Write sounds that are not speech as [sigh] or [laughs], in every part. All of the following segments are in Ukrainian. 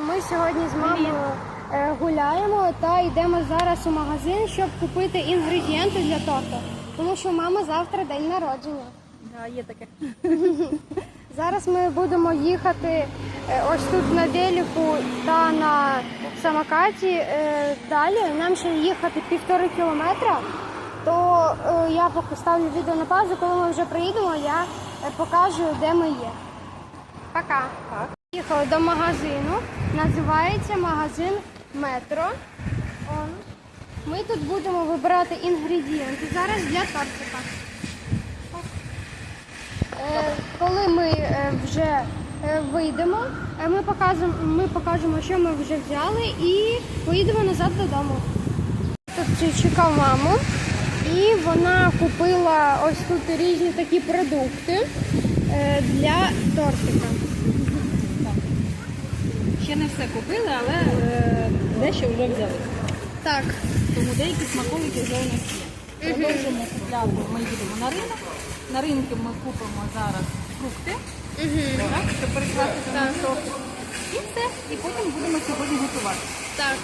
Ми сьогодні з мамою е, гуляємо та йдемо зараз у магазин, щоб купити інгредієнти для торту. Тому що у мами завтра день народження. Да, є таке. [laughs] Зараз ми будемо їхати е, ось тут на велику та на самокаті. Е, Далі нам ще їхати півтори кілометра. То я поки ставлю відео на паузу, коли ми вже приїдемо, я покажу, де ми є. Пока. Так. Їхали до магазину. Називається магазин Метро. Он. Ми тут будемо вибирати інгредієнти зараз для тортика. Е, Коли ми е, вже е, вийдемо, е, ми покажемо, ми покажемо, що ми вже взяли, і поїдемо назад додому. Тут чекав маму, і вона купила ось тут різні такі продукти е, для тортика. Ще не все купили, але е, дещо вже взяли. Так, Тому деякі смаколики вже у нас є. Продовжимо купляти. Ми їдемо на ринок. На ринку ми купимо зараз фрукти, так, щоб перекласти на торт. І все. І потім будемо сьогодні готувати. так.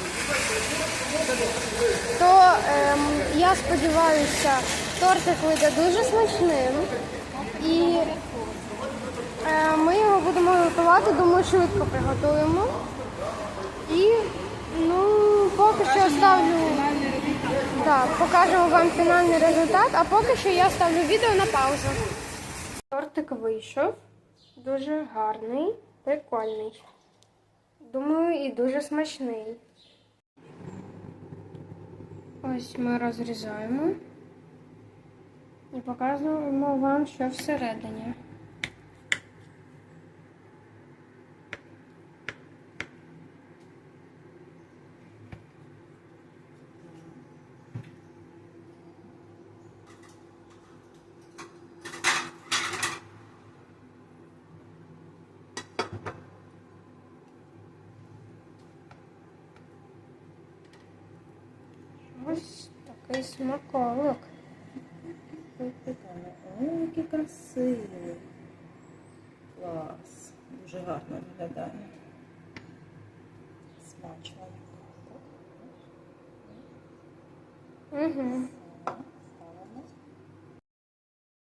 То ем, я сподіваюся, тортик вийде дуже смачним. І е, ми його будемо швидко приготуємо. І ну, поки що ставлю. Да, покажемо вам фінальний результат, а поки що я ставлю відео на паузу. Тортик вийшов. Дуже гарний, прикольний. Думаю, і дуже смачний. Ось ми розрізаємо і показуємо вам, що всередині. Ось такий смаколик. Ой, який красивий. Клас. Дуже гарно виглядає. Смачно. Угу.